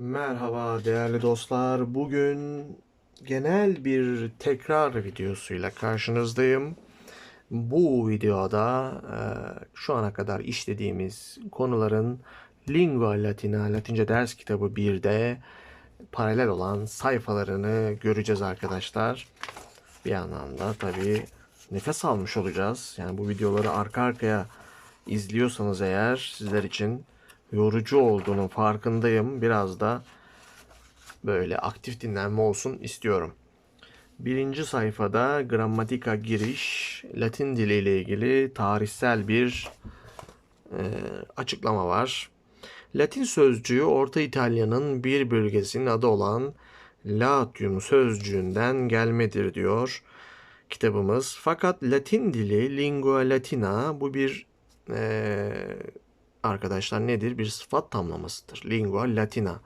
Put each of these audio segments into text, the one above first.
Merhaba değerli dostlar. Bugün genel bir tekrar videosuyla karşınızdayım. Bu videoda e, şu ana kadar işlediğimiz konuların Lingua Latina, Latince ders kitabı 1'de paralel olan sayfalarını göreceğiz arkadaşlar. Bir yandan da tabii nefes almış olacağız. Yani bu videoları arka arkaya izliyorsanız eğer sizler için yorucu olduğunun farkındayım. Biraz da böyle aktif dinlenme olsun istiyorum. Birinci sayfada gramatika giriş, Latin dili ile ilgili tarihsel bir e, açıklama var. Latin sözcüğü Orta İtalya'nın bir bölgesinin adı olan Latium sözcüğünden gelmedir diyor kitabımız. Fakat Latin dili lingua latina bu bir e, arkadaşlar nedir? Bir sıfat tamlamasıdır. Lingua latina.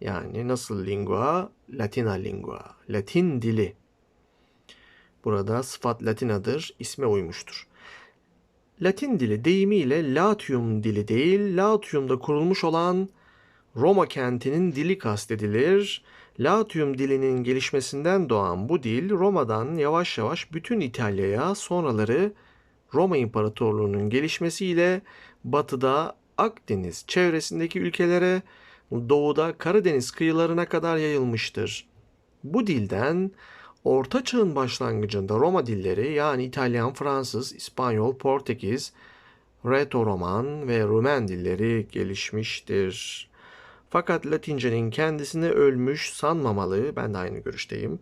Yani nasıl lingua? Latina lingua. Latin dili. Burada sıfat latinadır. isme uymuştur. Latin dili deyimiyle Latium dili değil, Latium'da kurulmuş olan Roma kentinin dili kastedilir. Latium dilinin gelişmesinden doğan bu dil Roma'dan yavaş yavaş bütün İtalya'ya sonraları Roma İmparatorluğu'nun gelişmesiyle batıda Akdeniz çevresindeki ülkelere, doğuda Karadeniz kıyılarına kadar yayılmıştır. Bu dilden Orta Çağ'ın başlangıcında Roma dilleri yani İtalyan, Fransız, İspanyol, Portekiz, Reto-Roman ve Rumen dilleri gelişmiştir. Fakat Latince'nin kendisini ölmüş sanmamalı, ben de aynı görüşteyim.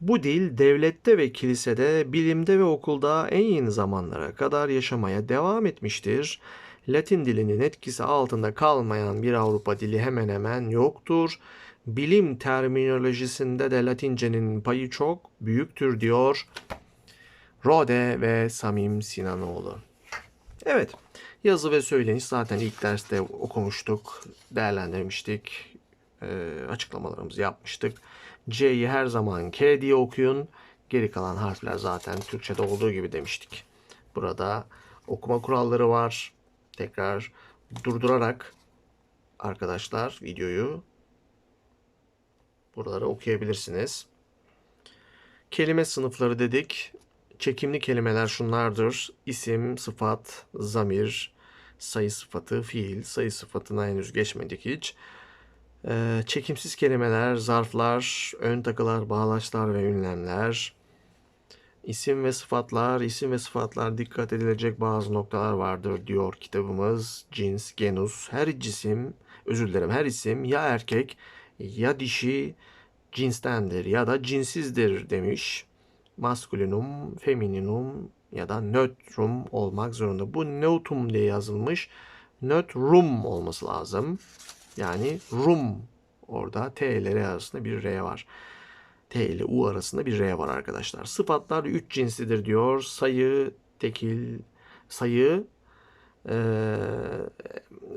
Bu dil devlette ve kilisede, bilimde ve okulda en yeni zamanlara kadar yaşamaya devam etmiştir. Latin dilinin etkisi altında kalmayan bir Avrupa dili hemen hemen yoktur. Bilim terminolojisinde de Latince'nin payı çok büyüktür diyor Rode ve Samim Sinanoğlu. Evet, yazı ve söyleniş zaten ilk derste okumuştuk, değerlendirmiştik, e, açıklamalarımızı yapmıştık. C'yi her zaman K diye okuyun. Geri kalan harfler zaten Türkçe'de olduğu gibi demiştik. Burada okuma kuralları var. Tekrar durdurarak arkadaşlar videoyu buraları okuyabilirsiniz. Kelime sınıfları dedik. Çekimli kelimeler şunlardır. İsim, sıfat, zamir, sayı sıfatı, fiil. Sayı sıfatına henüz geçmedik hiç. Ee, çekimsiz kelimeler, zarflar, ön takılar, bağlaçlar ve ünlemler. İsim ve sıfatlar, isim ve sıfatlar dikkat edilecek bazı noktalar vardır diyor kitabımız. Cins, genus, her cisim, özür dilerim her isim ya erkek ya dişi cinstendir ya da cinsizdir demiş. Maskulinum, femininum ya da nötrum olmak zorunda. Bu nötum diye yazılmış. Nötrum olması lazım. Yani rum orada T ile R arasında bir R var. T ile U arasında bir R var arkadaşlar. Sıfatlar üç cinslidir diyor. Sayı, tekil, sayı. Ee,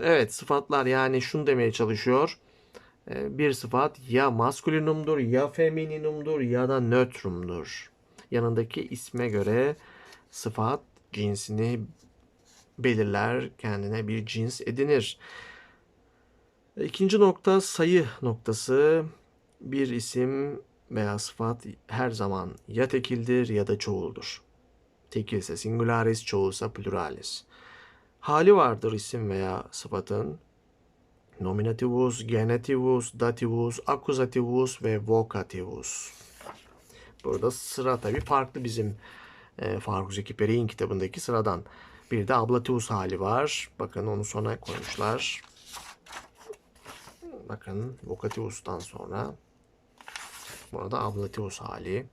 evet sıfatlar yani şunu demeye çalışıyor. Bir sıfat ya maskulinumdur ya femininumdur ya da nötrumdur. Yanındaki isme göre sıfat cinsini belirler, kendine bir cins edinir. İkinci nokta sayı noktası. Bir isim veya sıfat her zaman ya tekildir ya da çoğuldur. Tekilse singularis, çoğulsa pluralis. Hali vardır isim veya sıfatın. Nominativus, genetivus, dativus, akuzativus ve vocativus. Burada sıra tabii farklı bizim e, Faruk Zeki Peri'nin kitabındaki sıradan. Bir de ablativus hali var. Bakın onu sona koymuşlar. Bakın vocativus'tan sonra burada ablativus hali,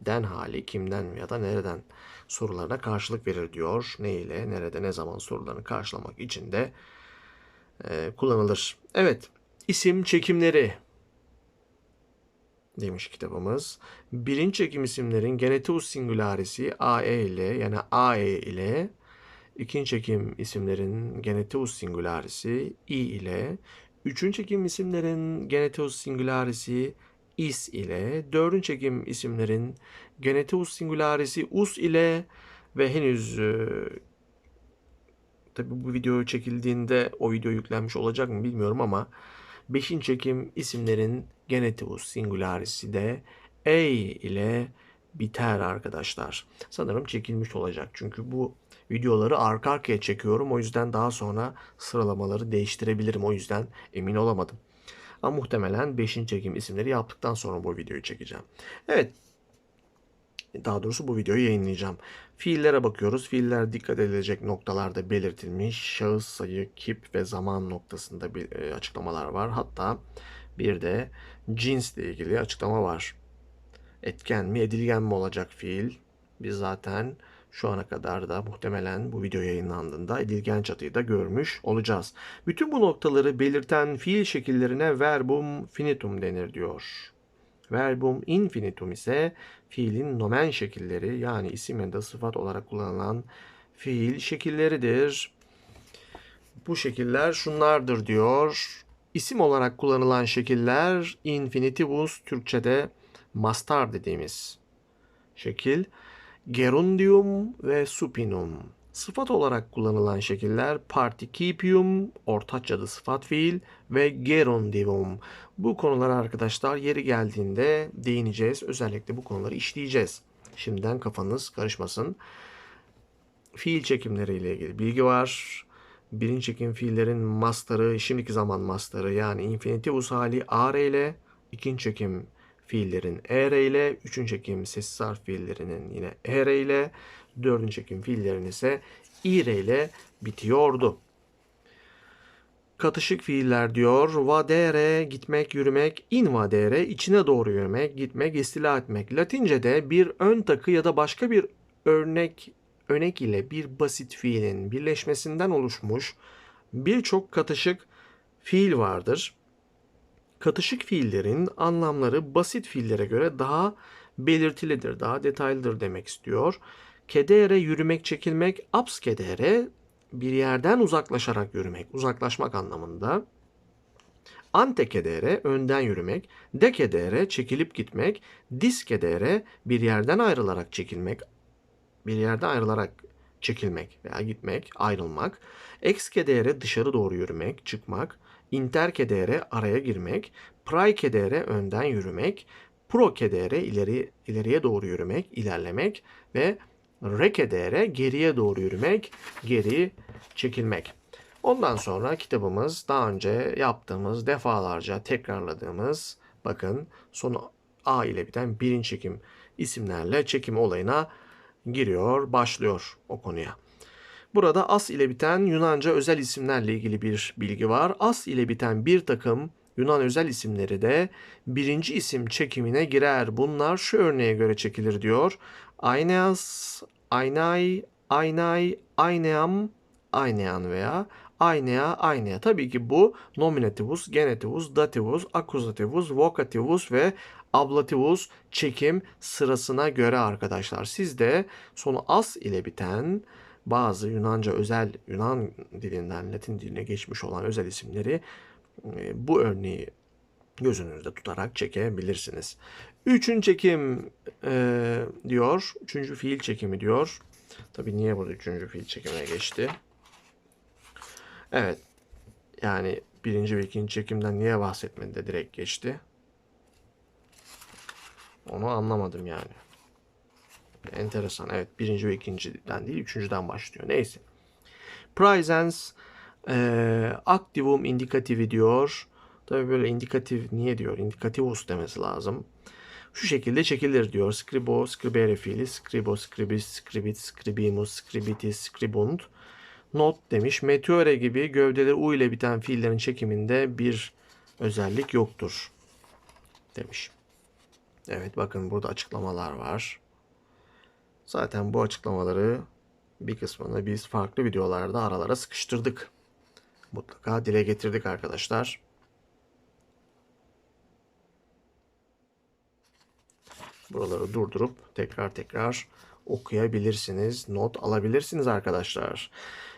den hali kimden ya da nereden sorularına karşılık verir diyor. Ne ile, nerede, ne zaman sorularını karşılamak için de e, kullanılır. Evet, isim çekimleri demiş kitabımız. Birinci çekim isimlerin genetivus singularisi AE ile yani AE ile. İkinci çekim isimlerin genetivus singularisi I ile. Üçüncü çekim isimlerin genetivus singularisi is ile, dördüncü çekim isimlerin genetivus singularisi us ile. Ve henüz e, tabi bu video çekildiğinde o video yüklenmiş olacak mı bilmiyorum ama Beşinci çekim isimlerin genitivus singularisi de A ile biter arkadaşlar. Sanırım çekilmiş olacak. Çünkü bu videoları arka arkaya çekiyorum. O yüzden daha sonra sıralamaları değiştirebilirim. O yüzden emin olamadım. Ama muhtemelen 5. çekim isimleri yaptıktan sonra bu videoyu çekeceğim. Evet. Daha doğrusu bu videoyu yayınlayacağım. Fiillere bakıyoruz. Fiiller dikkat edilecek noktalarda belirtilmiş. Şahıs sayı, kip ve zaman noktasında bir e, açıklamalar var. Hatta bir de cinsle ilgili açıklama var. Etken mi, edilgen mi olacak fiil? Biz zaten şu ana kadar da muhtemelen bu video yayınlandığında edilgen çatıyı da görmüş olacağız. Bütün bu noktaları belirten fiil şekillerine verbum finitum denir diyor. Verbum infinitum ise fiilin nomen şekilleri yani isim ya da sıfat olarak kullanılan fiil şekilleridir. Bu şekiller şunlardır diyor. İsim olarak kullanılan şekiller infinitivus Türkçe'de mastar dediğimiz şekil. Gerundium ve supinum. Sıfat olarak kullanılan şekiller participium, ortaçyadı sıfat fiil ve gerundium. Bu konulara arkadaşlar yeri geldiğinde değineceğiz. Özellikle bu konuları işleyeceğiz. Şimdiden kafanız karışmasın. Fiil çekimleriyle ilgili bilgi var. Birinci çekim fiillerin mastarı, şimdiki zaman mastarı yani infinitivus hali are ile, ikinci çekim fiillerin er ile, üçüncü çekim sessiz harf fiillerinin yine er ile, dördüncü çekim fiillerin ise ire ile bitiyordu. Katışık fiiller diyor. Vadere gitmek, yürümek, invadere içine doğru yürümek, gitmek, istila etmek. Latince'de bir ön takı ya da başka bir örnek önek ile bir basit fiilin birleşmesinden oluşmuş birçok katışık fiil vardır. Katışık fiillerin anlamları basit fiillere göre daha belirtilidir, daha detaylıdır demek istiyor. Kedere yürümek, çekilmek, abskedere bir yerden uzaklaşarak yürümek, uzaklaşmak anlamında. Antekedere önden yürümek, dekedere çekilip gitmek, diskedere bir yerden ayrılarak çekilmek, bir yerden ayrılarak çekilmek veya gitmek, ayrılmak, exkedere dışarı doğru yürümek, çıkmak, interkedere araya girmek, praikedere önden yürümek, prokedere ileri ileriye doğru yürümek, ilerlemek ve rekedere geriye doğru yürümek, geri çekilmek. Ondan sonra kitabımız daha önce yaptığımız, defalarca tekrarladığımız, bakın sonu A ile biten birinci çekim isimlerle çekim olayına giriyor, başlıyor o konuya. Burada as ile biten Yunanca özel isimlerle ilgili bir bilgi var. As ile biten bir takım Yunan özel isimleri de birinci isim çekimine girer. Bunlar şu örneğe göre çekilir diyor. Aineas, Aynay, Aynay, Ayneam, Aynean veya Aynea, Aynea. Tabii ki bu nominativus, genitivus, dativus, akuzativus, vokativus ve ablativus çekim sırasına göre arkadaşlar. Siz de sonu as ile biten bazı Yunanca özel Yunan dilinden Latin diline geçmiş olan özel isimleri e, bu örneği gözünüzde tutarak çekebilirsiniz. Üçüncü çekim e, diyor. Üçüncü fiil çekimi diyor. Tabii niye burada üçüncü fiil çekimine geçti? Evet. Yani birinci ve ikinci çekimden niye bahsetmedi de direkt geçti? Onu anlamadım yani. Enteresan. Evet. Birinci ve ikinciden değil. Üçüncüden başlıyor. Neyse. Presence e, activum indicativi diyor. Tabi böyle indikatif niye diyor? Indikativus demesi lazım. Şu şekilde çekilir diyor. Scribo, scribere fiili, scribo, scribis, scribit, scribimus, scribitis, scribunt. Not demiş. Meteore gibi gövdeleri u ile biten fiillerin çekiminde bir özellik yoktur. Demiş. Evet bakın burada açıklamalar var. Zaten bu açıklamaları bir kısmını biz farklı videolarda aralara sıkıştırdık. Mutlaka dile getirdik arkadaşlar. Buraları durdurup tekrar tekrar okuyabilirsiniz. Not alabilirsiniz arkadaşlar.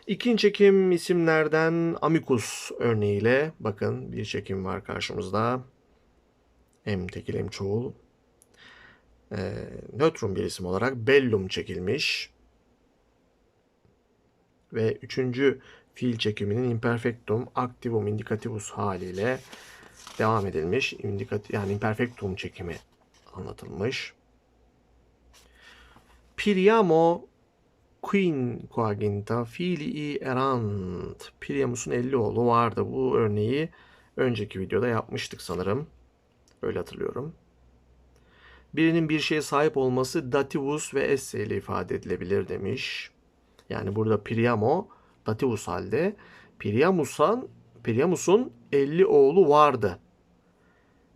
İkinci çekim isimlerden Amicus örneğiyle bakın bir çekim var karşımızda. Hem tekil hem çoğul. Ee, nötrum bir isim olarak Bellum çekilmiş. Ve üçüncü fiil çekiminin imperfectum activum indicativus haliyle devam edilmiş. İndikatif yani imperfectum çekimi anlatılmış. Priamo quinquaginta filii erant. Priamus'un 50 oğlu vardı. Bu örneği önceki videoda yapmıştık sanırım. Öyle hatırlıyorum. Birinin bir şeye sahip olması dativus ve esse ile ifade edilebilir demiş. Yani burada Priamo dativus halde Priamus'un Priamus'un 50 oğlu vardı.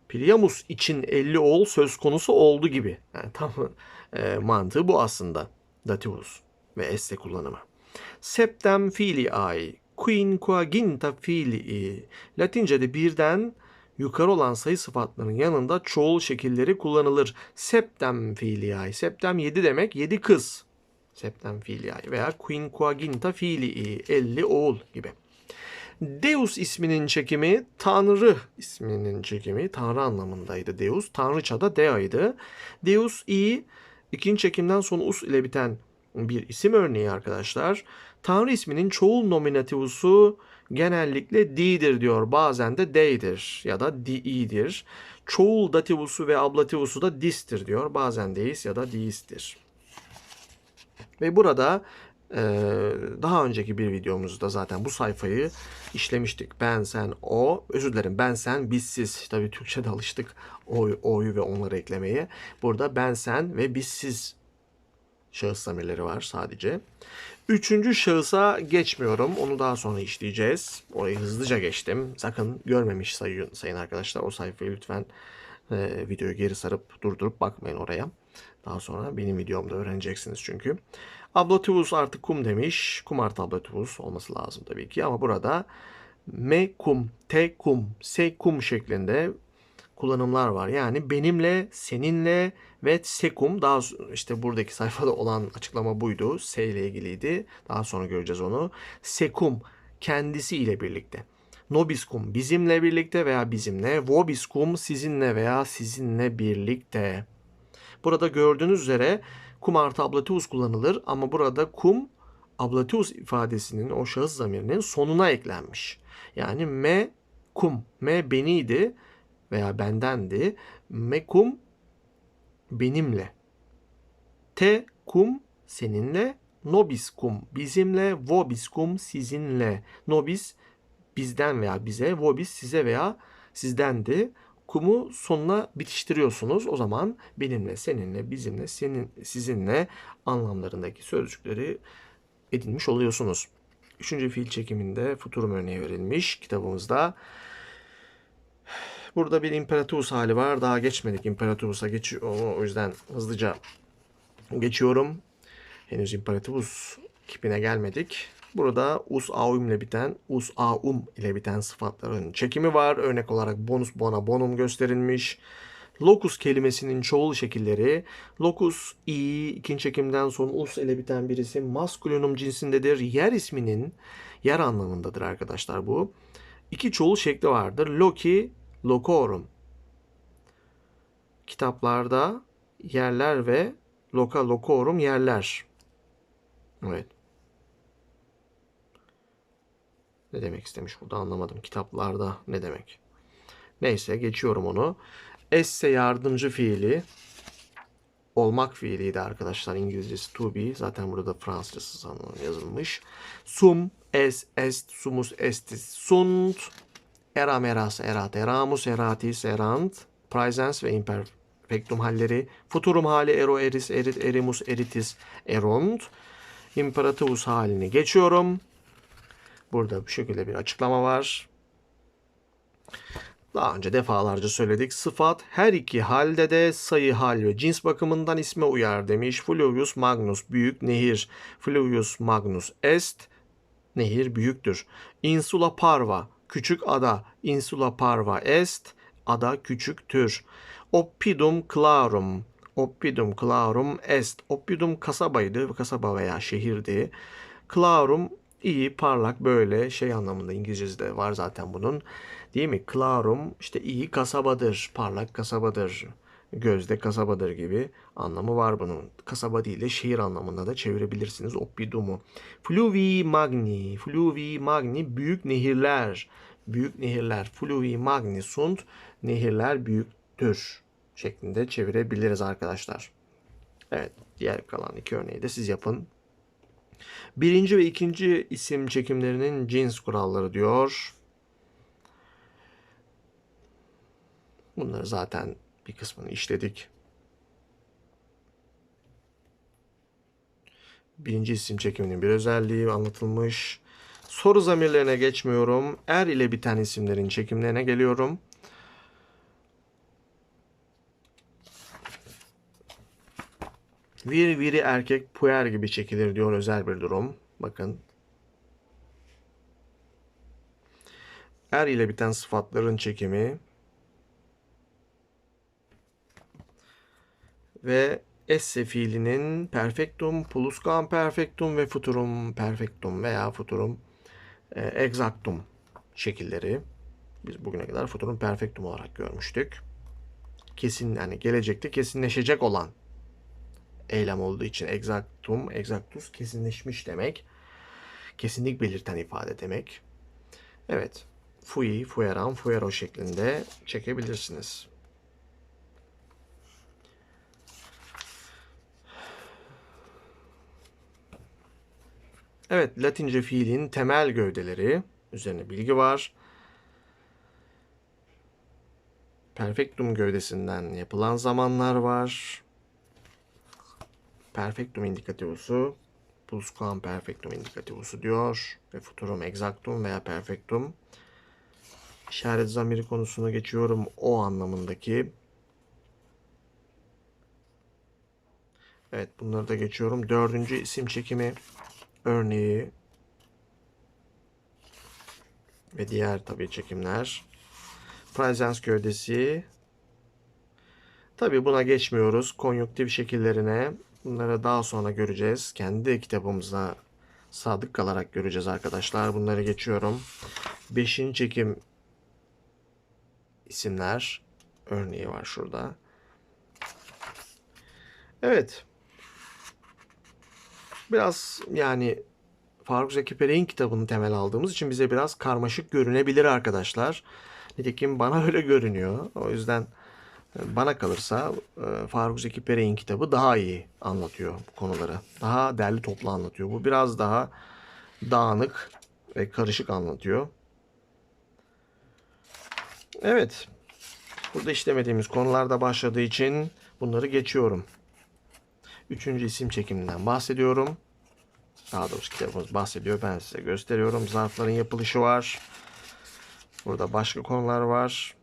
Priamus için 50 oğul söz konusu oldu gibi. Yani tam e, mantığı bu aslında. Dativus ve esse kullanımı. Septem filii, quinquaginta filii. Latince'de birden yukarı olan sayı sıfatlarının yanında çoğul şekilleri kullanılır. Septem filii. Septem 7 demek 7 kız. Septem filii veya quinquaginta filii 50 oğul gibi. Deus isminin çekimi Tanrı isminin çekimi Tanrı anlamındaydı Deus. Tanrıçada Dea'ydı. Deus i ikinci çekimden sonra us ile biten bir isim örneği arkadaşlar. Tanrı isminin çoğul nominativusu genellikle di'dir diyor. Bazen de de'dir ya da di'dir. Çoğul dativusu ve ablativusu da dis'tir diyor. Bazen deis ya da diis'tir. Ve burada daha önceki bir videomuzda zaten bu sayfayı işlemiştik. Ben, sen, o. Özür dilerim. Ben, sen, biz, siz. Tabii Türkçe'de alıştık o, o'yu ve onları eklemeye. Burada ben, sen ve biz, siz şahıs zamirleri var sadece. Üçüncü şahısa geçmiyorum. Onu daha sonra işleyeceğiz. Orayı hızlıca geçtim. Sakın görmemiş sayın, sayın arkadaşlar. O sayfayı lütfen e, videoyu geri sarıp durdurup bakmayın oraya. Daha sonra benim videomda öğreneceksiniz çünkü. Ablativus artık kum demiş. Kum artı ablativus olması lazım tabii ki. Ama burada me kum, te kum, se kum şeklinde kullanımlar var. Yani benimle, seninle ve sekum daha işte buradaki sayfada olan açıklama buydu. Se ile ilgiliydi. Daha sonra göreceğiz onu. Sekum kendisi ile birlikte. Nobiskum bizimle birlikte veya bizimle. Vobiskum sizinle veya sizinle birlikte. Burada gördüğünüz üzere kum artı ablativus kullanılır ama burada kum ablativus ifadesinin o şahıs zamirinin sonuna eklenmiş. Yani me kum, me beniydi veya bendendi. Me kum benimle. Te kum seninle. Nobis kum bizimle. Vobis kum sizinle. Nobis bizden veya bize. Vobis size veya sizdendi. Kumu sonuna bitiştiriyorsunuz. O zaman benimle, seninle, bizimle, senin, sizinle anlamlarındaki sözcükleri edinmiş oluyorsunuz. Üçüncü fiil çekiminde futurum örneği verilmiş kitabımızda. Burada bir imperatus hali var. Daha geçmedik imperatus'a geçiyor. O yüzden hızlıca geçiyorum. Henüz imperatus kipine gelmedik. Burada us aum ile biten, us aum ile biten sıfatların çekimi var. Örnek olarak bonus bona bonum gösterilmiş. Locus kelimesinin çoğul şekilleri. Locus i ikinci çekimden sonra us ile biten bir isim maskulinum cinsindedir. Yer isminin yer anlamındadır arkadaşlar bu. İki çoğul şekli vardır. Loki, locorum. Kitaplarda yerler ve loka locorum yerler. Evet. Ne demek istemiş burada anlamadım. Kitaplarda ne demek? Neyse geçiyorum onu. Esse yardımcı fiili olmak fiiliydi arkadaşlar. İngilizcesi to be. Zaten burada Fransızcası yazılmış. Sum, es, est, sumus, estis, sunt. Eram, eras, erat, eramus, eratis, erant. Presens ve imperfectum halleri. Futurum hali, ero, eris, erit, erimus, eritis, erunt. İmperativus halini geçiyorum. Burada bu şekilde bir açıklama var. Daha önce defalarca söyledik. Sıfat her iki halde de sayı hal ve cins bakımından isme uyar demiş. Fluvius Magnus büyük nehir. Fluvius Magnus est nehir büyüktür. Insula parva küçük ada. Insula parva est ada küçüktür. Oppidum clarum Oppidum clarum est. Oppidum kasabaydı. Kasaba veya şehirdi. Clarum iyi, parlak böyle şey anlamında İngilizcesi de var zaten bunun. Değil mi? Clarum işte iyi kasabadır, parlak kasabadır, gözde kasabadır gibi anlamı var bunun. Kasaba değil de şehir anlamında da çevirebilirsiniz Oppidum'u. Fluvi magni, fluvi magni büyük nehirler. büyük nehirler. Fluvi magni sunt nehirler büyüktür şeklinde çevirebiliriz arkadaşlar. Evet diğer kalan iki örneği de siz yapın. Birinci ve ikinci isim çekimlerinin cins kuralları diyor. Bunları zaten bir kısmını işledik. Birinci isim çekiminin bir özelliği anlatılmış. Soru zamirlerine geçmiyorum. Er ile biten isimlerin çekimlerine geliyorum. Vir viri erkek puer gibi çekilir diyor özel bir durum. Bakın. Er ile biten sıfatların çekimi ve esse fiilinin perfectum, pluscuamperfectum ve futurum perfectum veya futurum e, exactum şekilleri. Biz bugüne kadar futurum perfectum olarak görmüştük. Kesin yani gelecekte kesinleşecek olan eylem olduğu için exactum, exactus kesinleşmiş demek. Kesinlik belirten ifade demek. Evet. Fui, fueran, fuero şeklinde çekebilirsiniz. Evet, Latince fiilin temel gövdeleri üzerine bilgi var. Perfectum gövdesinden yapılan zamanlar var. Perfectum indikativusu, pluscuamperfectum indikativusu diyor ve futurum exactum veya perfectum. İşaret zamiri konusuna geçiyorum. O anlamındaki. Evet bunları da geçiyorum. Dördüncü isim çekimi örneği ve diğer tabii çekimler. Presens gövdesi. Tabii buna geçmiyoruz. Konjüktif şekillerine. Bunları daha sonra göreceğiz. Kendi kitabımıza sadık kalarak göreceğiz arkadaşlar. Bunları geçiyorum. Beşinci çekim isimler örneği var şurada. Evet. Biraz yani Faruk Zeki Perek'in kitabını temel aldığımız için bize biraz karmaşık görünebilir arkadaşlar. Nitekim bana öyle görünüyor. O yüzden bana kalırsa e, Faruk Zeki Perek'in kitabı daha iyi anlatıyor bu konuları. Daha derli toplu anlatıyor. Bu biraz daha dağınık ve karışık anlatıyor. Evet. Burada işlemediğimiz konularda başladığı için bunları geçiyorum. Üçüncü isim çekiminden bahsediyorum. Daha doğrusu kitabımız bahsediyor. Ben size gösteriyorum. Zarfların yapılışı var. Burada başka konular var.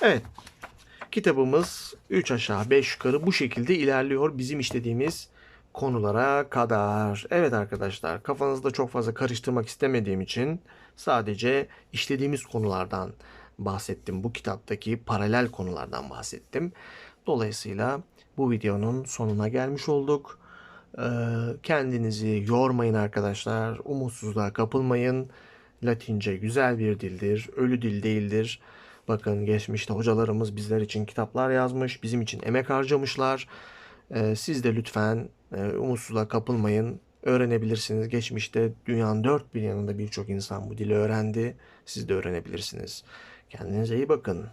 Evet. Kitabımız 3 aşağı 5 yukarı bu şekilde ilerliyor. Bizim işlediğimiz konulara kadar. Evet arkadaşlar kafanızda çok fazla karıştırmak istemediğim için sadece işlediğimiz konulardan bahsettim. Bu kitaptaki paralel konulardan bahsettim. Dolayısıyla bu videonun sonuna gelmiş olduk. Ee, kendinizi yormayın arkadaşlar. Umutsuzluğa kapılmayın. Latince güzel bir dildir. Ölü dil değildir. Bakın geçmişte hocalarımız bizler için kitaplar yazmış. Bizim için emek harcamışlar. Ee, siz de lütfen e, umutsuzluğa kapılmayın. Öğrenebilirsiniz. Geçmişte dünyanın dört bir yanında birçok insan bu dili öğrendi. Siz de öğrenebilirsiniz. Kendinize iyi bakın.